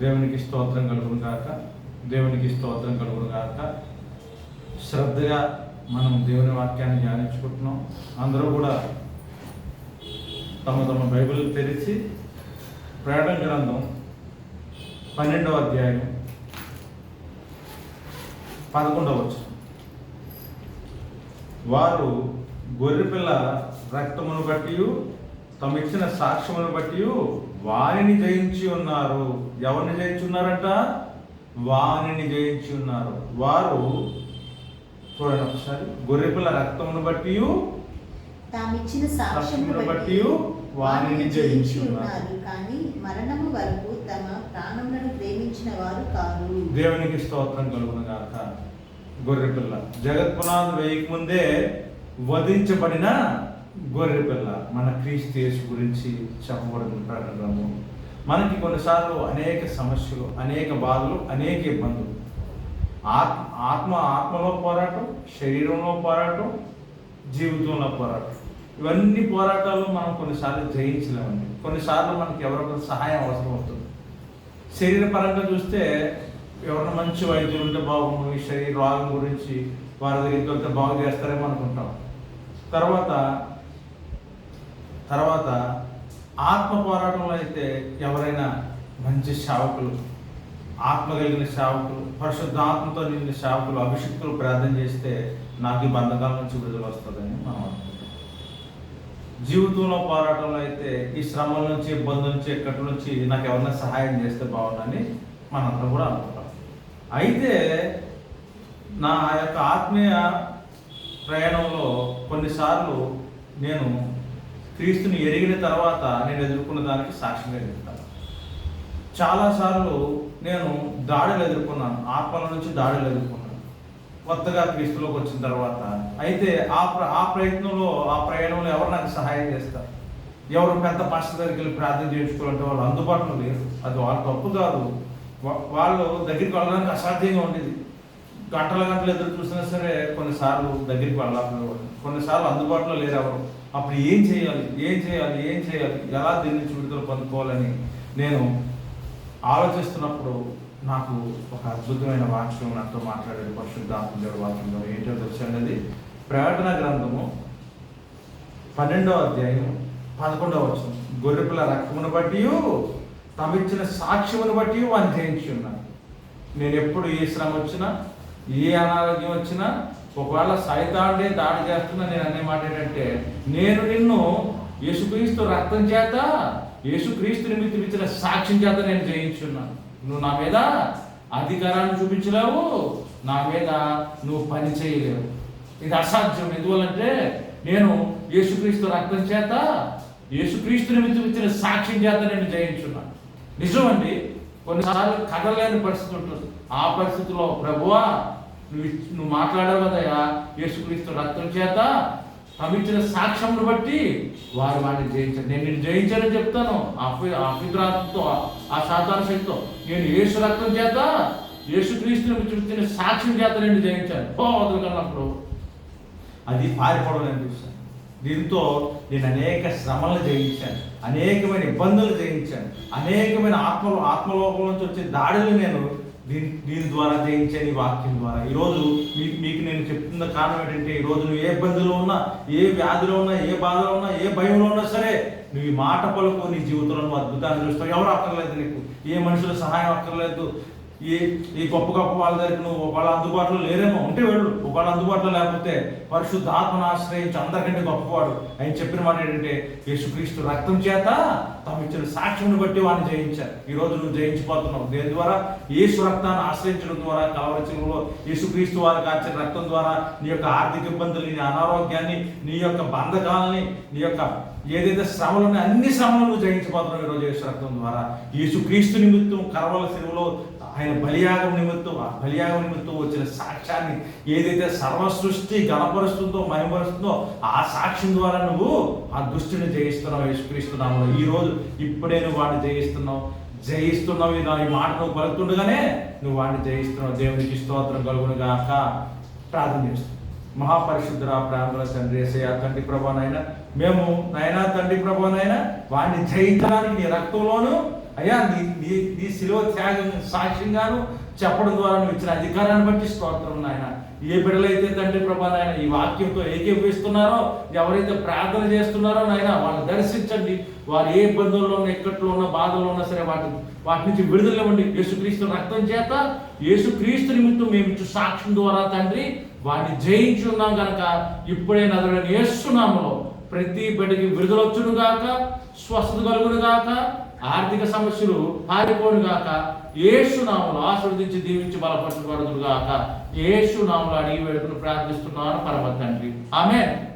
దేవునికి స్తోత్రం కలుగును గాక. దేవునికి స్తోత్రం కలుగును గాక. శ్రద్ధగా మనం దేవుని వాక్యాన్ని ధ్యానించుకుంటున్నాం. అందరూ కూడా తమ తమ బైబిల్ తెరిచి ప్రకటన గ్రంథం పన్నెండవ అధ్యాయం పదకొండవ వచనం. వారు గొర్రెపిల్ల రక్తమును బట్టి తమ ఇచ్చిన సాక్ష్యమును బట్టి వారిని జయించి ఉన్నారు. ఎవరిని జయించి ఉన్నారంట వారిని జయించి ఉన్నారు. వారు చూడండి ఒకసారి. గొర్రెపిల్ల రక్తమును బట్టి తామిచ్చిన సాక్ష్యమును సాక్ష్యమును బట్టి వారిని జయించి ఉన్నారు. కానీ మరణము వరకు తమ ప్రాణములను ప్రేమించిన వారు కాదు దేవునికి స్తోత్రం కలుగును గాక. గొర్రెపిల్ల జగత్పునాథ్ వేయక ముందే వధించబడిన గొర్రెపిల్ల మన క్రీస్తు యేసు గురించి చెప్పబడిన ప్రకటనము మనకి కొన్నిసార్లు అనేక సమస్యలు అనేక బాధలు అనేక ఇబ్బందులు. ఆత్మ ఆత్మ ఆత్మలో పోరాటం శరీరంలో పోరాటం జీవితంలో పోరాటం. ఇవన్నీ పోరాటాలు మనం కొన్నిసార్లు జయించలేమండి. కొన్నిసార్లు మనకి ఎవరొకరు సహాయం అవసరం అవుతుంది. శరీర పరంగా చూస్తే ఎవరైనా మంచి వైద్యులు ఉంటే బాగుండు ఈ శరీర రోగం గురించి వారి దగ్గరికి వెళ్తే బాగు చేస్తారేమో అనుకుంటాం. తర్వాత తర్వాత ఆత్మ పోరాటంలో అయితే ఎవరైనా మంచి సేవకులు ఆత్మ కలిగిన సేవకులు పరిశుద్ధ ఆత్మతో నిండిన సేవకులు అభిషక్తులు ప్రార్థన చేస్తే నాకు ఈ బంధకాల నుంచి విడుదల వస్తుందని మనం అనుకుంటాం జీవితంలో పోరాటంలో అయితే ఈ శ్రమల నుంచి ఇబ్బందుల నుంచి ఎక్కడి నుంచి నాకు ఎవరైనా సహాయం చేస్తే బాగుండని మనందరం కూడా అనుకుంటాం. అయితే నా యొక్క ఆత్మీయ ప్రయాణంలో కొన్నిసార్లు నేను క్రీస్తుని ఎరిగిన తర్వాత నేను ఎదుర్కొన్న దానికి సాక్ష్యంగా చెప్తాను చాలాసార్లు నేను దాడులు ఎదుర్కొన్నాను. ఆత్మల నుంచి దాడులు ఎదుర్కొన్నాను. కొత్తగా క్రీస్తులోకి వచ్చిన తర్వాత. అయితే ఆ ప్ర ఆ ప్రయత్నంలో ఆ ప్రయాణంలో ఎవరు నాకు సహాయం చేస్తారు? ఎవరు పెద్ద పాస్టర్ దగ్గరికి వెళ్ళి ప్రార్థన చేయించుకోవాలంటే వాళ్ళు అందుబాటులో లేరు. అది వాళ్ళ తప్పు కాదు. వాళ్ళు దగ్గరికి వెళ్ళడానికి అసాధ్యంగా ఉండేది. గంటల గంటలు ఎదురు చూసినా సరే కొన్నిసార్లు దగ్గరికి వెళ్ళాలని కొన్నిసార్లు అందుబాటులో లేరు అప్పుడు ఏం చేయాలి? ఏం చేయాలి? ఏం చేయాలి? ఎలా దీన్ని నుంచి పొందుకోవాలని నేను ఆలోచిస్తున్నప్పుడు నాకు ఒక అద్భుతమైన వాక్యం నాతో మాట్లాడాడు పరిశుద్ధాత్మడు దేవుడి వాక్యంలో ఏంటో తెలిసినది ప్రకటన గ్రంథము పన్నెండవ అధ్యాయం పదకొండవ వచనం. గొర్రెపిల్ల రక్తమును బట్టి తమిచ్చిన సాక్ష్యమును బట్టి వారిని జయించి ఉన్నాను నేను ఎప్పుడు ఏ శ్రమ వచ్చినా ఏ అనారోగ్యం వచ్చినా ఒకవేళ సైతాండే దాడి చేస్తున్నా నేను అనే మాట ఏంటంటే నేను నిన్ను యేసుక్రీస్తు రక్తం చేత యేసుక్రీస్తు నిమిత్తం ఇచ్చిన సాక్ష్యం చేత నేను జయించున్నాను. నువ్వు నా మీద అధికారాన్ని చూపించలేవు నా మీద నువ్వు పని చేయలేవు. ఇది అసాధ్యం. ఎందువల్లంటే నేను యేసుక్రీస్తు రక్తం చేత యేసుక్రీస్తు నిమిత్తం ఇచ్చిన సాక్ష్యం చేత నేను జయించున్నాను. నిజమండి కొన్నిసార్లు కదలేని పరిస్థితి ఉంటుంది. ఆ పరిస్థితిలో ప్రభువా నువ్వు నువ్వు మాట్లాడావు కదయా యేసుక్రీస్తు రక్తం చేత తమిచ్చిన సాక్ష్యంను బట్టి వారు వాడిని జయించారు. నేను నేను జయించానని చెప్తాను. అభిద్రాత్మతో ఆ సాధారణ శక్తితో. నేను యేసు రక్తం చేత యేసుక్రీస్తుని చూస్తున్న సాక్ష్యం చేత నేను జయించాను. ఓ వదలగలప్పుడు అది పారిపోవడం అనిపిస్తాను దీంతో నేను అనేక శ్రమలు జయించాను అనేకమైన ఇబ్బందులు జయించాను అనేకమైన ఆత్మ ఆత్మలోకం నుంచి వచ్చే దాడులు నేను దీని దీని ద్వారా జయించాను ఈ వాక్యం ద్వారా. ఈరోజు మీకు మీకు నేను చెప్తున్న కారణం ఏంటంటే ఈరోజు నువ్వు ఏ ఇబ్బందులో ఉన్నా ఏ వ్యాధిలో ఉన్నా ఏ బాధలో ఉన్నా ఏ భయంలో ఉన్నా సరే నువ్వు ఈ మాట పలుకు నీ జీవితంలో నువ్వు అద్భుతాన్ని చూస్తావు. ఎవరు అక్కర్లేదు నీకు? ఏ మనుషుల సహాయం అక్కర్లేదు? ఈ ఈ గొప్ప గొప్ప వాళ్ళ దగ్గర నువ్వు వాళ్ళ అందుబాటులో లేరేమో ఉంటే వెళ్ళు. వాళ్ళ అందుబాటులో లేకపోతే పరిశుద్ధ ఆత్మను ఆశ్రయించి అందరికంటే గొప్పవాడు. ఆయన చెప్పిన మాట ఏంటంటే యేసుక్రీస్తు రక్తం చేత తమ ఇచ్చిన సాక్ష్యం బట్టి వాడిని జయించారు. ఈ రోజు నువ్వు జయించిపోతున్నావు దేని ద్వారా? యేసు రక్తాన్ని ఆశ్రయించడం ద్వారా కలవరచంలో యేసుక్రీస్తు వారికి కాచిన రక్తం ద్వారా నీ యొక్క ఆర్థిక ఇబ్బందులు నీ అనారోగ్యాన్ని నీ యొక్క బంధకాలని నీ యొక్క ఏదైతే శ్రమలు ఉన్నాయో అన్ని శ్రమలు నువ్వు జయించిపోతున్నావు ఈరోజు యేసు రక్తం ద్వారా. యేసుక్రీస్తు నిమిత్తం కరవల శిలువలో ఆయన బలియాగం నిమిత్తం ఆ బలియాగం నిమిత్తం వచ్చిన సాక్ష్యాన్ని ఏదైతే సర్వ సృష్టి గణపరుస్తుందో మహిమపరుస్తుందో ఆ సాక్ష్యం ద్వారా నువ్వు ఆ దుష్టిని జయిస్తున్నావు యేసుక్రీస్తున్నావు ఈరోజు ఇప్పుడే నువ్వు వాడిని జయిస్తున్నావు. జయిస్తున్నావు ఈ నా- ఈ మాట నువ్వు పలుకుతుండగానే నువ్వు వాడిని జయిస్తున్నావు. దేవునికి స్తోత్రం కలుగునుగాక. ప్రార్థన చేస్తున్నావు మహాపరిశుద్ధుర ప్రాంగుల తండ్రి ఏసయ్య తండ్రి ప్రభానైనా మేము నైనా తండ్రి ప్రభానైనా వాడిని జయించడానికి నీ రక్తంలోను అయ్యా నీ నీ నీ శిలువ త్యాగం సాక్ష్యంగాను చెప్పడం ద్వారా నువ్వు ఇచ్చిన అధికారాన్ని బట్టి స్తోత్రం నాయన. ఏ బిడ్డలైతే తండ్రి ప్రభా నాయన ఈ వాక్యంతో ఏకీభవిస్తున్నారో ఎవరైతే ప్రార్థన చేస్తున్నారో నాయన వాళ్ళని దర్శించండి. వారు ఏ ఇబ్బందుల్లో ఉన్న ఇక్కట్లో ఉన్న బాధల్లో ఉన్నా సరే వాటి వాటి నుంచి విడుదల ఇవ్వండి. యేసుక్రీస్తు రక్తం చేత యేసుక్రీస్తు నిమిత్తం మేము ఇచ్చు సాక్ష్యం ద్వారా తండ్రి వాటిని జయించి ఉన్నాం కనుక ఇప్పుడే నదులను యేసునామలో ప్రతి బిడ్డకి విడుదలొచ్చును గాక స్వస్థత కలుగును గాక ఆర్థిక సమస్యలు పారిపోను గాక ఏసునామలు ఆశీర్వదించి దీవించి బలపరచబడుదురు గాక ఏసునామలు అడిగి వేడుకుని ప్రార్థిస్తున్నాను పరమ తండ్రి. ఆమె